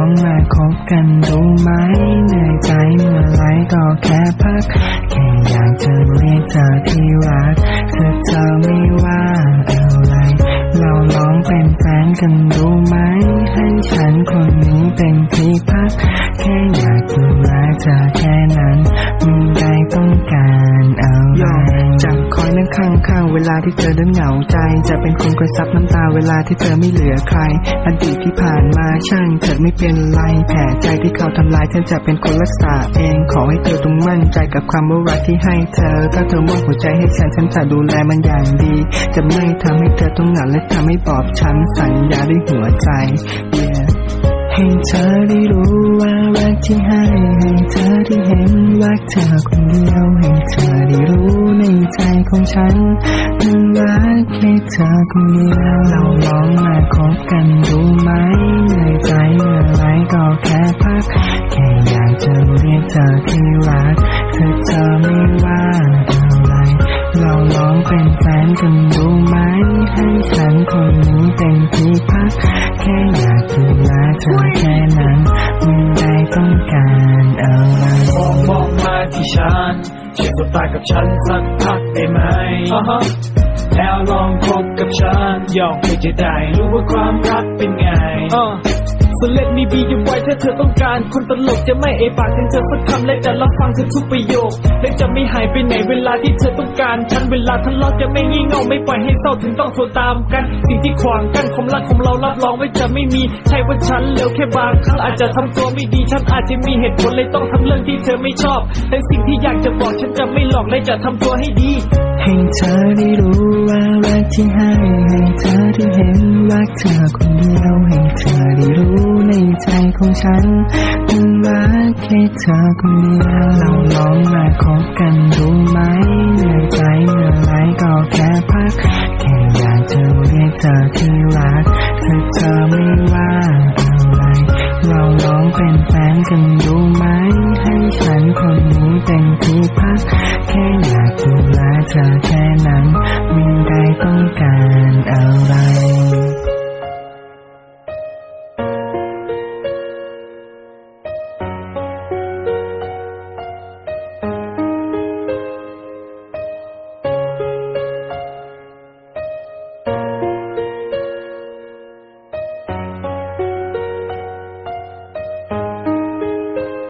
องมาคบกันรู้ไหมเหนื่อยใจเมื่อไรก็แค่พัก แค่อยากจะเรียกเธอที่รักถ้าเธอไม่ว่าอะไรเราลองเป็นแฟ นกันดูไหม ให้ฉันคนนี้เป็นที่พัก แค่อยากดูแลเธอแค่นั้นไม่ได้ต้องการอะไรจะคอยนั่งข้างๆเวลาที่เธอนั้นเหงาใจ จะเป็นคนคอยซับน้ำตาเวลาที่เธอไม่เหลือใคร อดีตที่ผ่านมาช่างเธอไม่เป็นไรแผลใจที่เขาทำลายฉันจะเป็นคนรักษาเอง ขอให้เธอต้องมั่นใจกับความรักที่ให้เธอ ถ้าเธอมอบหัวใจให้ฉันฉันจะดูแลมันอย่างดี จะไม่ทำให้เธอต้องเหงาและทำให้บอบช้ำสัญญาด้วยหัวใจ yeah. ให้เธอได้รู้ว่ารักที่ให้ ให้เธอได้เห็นรักเธอคนเดียว ให้เธอได้รู้ในใจของฉันนั้นรักแค่เธอคนเดียว เราลองมาคบกันดูไหมเหนื่อยใจเมื่อไรก็แค่พัก แค่อยากจะเรียกเธอที่รักถ้าเธอไม่ว่าอะไร เราลองเป็นแฟนกันดูไหมให้ฉัน คนนี้เป็นที่พักแค่อยากดูแลเธอแค่นั้นไม่ได้ต้องการอะไรมองมองมาที่ฉันเชื่อสบตากับฉันสักพักได้ไหมแล้วลองคบกับฉันยอมเพื่อจะได้รู้ว่าความรักเป็นไง So let me be your boy ถ้าเธอต้องการคนตลกจะไม่เอ่ยปากถึงเธอสักคำและจะรับฟังเธอทุกประโยค และจะไม่หายไปไหนเวลาที่เธอต้องการ ฉันเวลาทะเลาะจะไม่งี่เง่าไม่ปล่อยให้เศร้าถึงต้องโทรตามกัน สิ่งที่ขวางกันความรักของเรารับรองว่าจะไม่มี ใช่ว่าฉันเลวแค่บางครั้งอาจจะทำตัวไม่ดีฉันอาจจะมีเหตุผลเลยต้องทำเรื่องที่เธอไม่ชอบแต่สิ่งที่อยากจะบอกฉันจะไม่หลอกและจะทำตัวให้ดี ให้เธอได้รู้ว่า ที่ให้ให้เธอได้เห็นรักเธอคนเดียวให้เธอได้รู้ในใจของฉันนั้นรักแค่เธอคนเดียวเราลองมาคบกันดูไหมเหนื่อยใจเมื่อไหรก็แค่พักแค่อยากจะเรียกเธอที่รักถ้าเธอไม่ว่าอะไรเราลองเป็นแฟนกันดูไหมให้ฉันคนนี้เป็นที่พักแค่อยากดูแลเธอแค่นั้นม่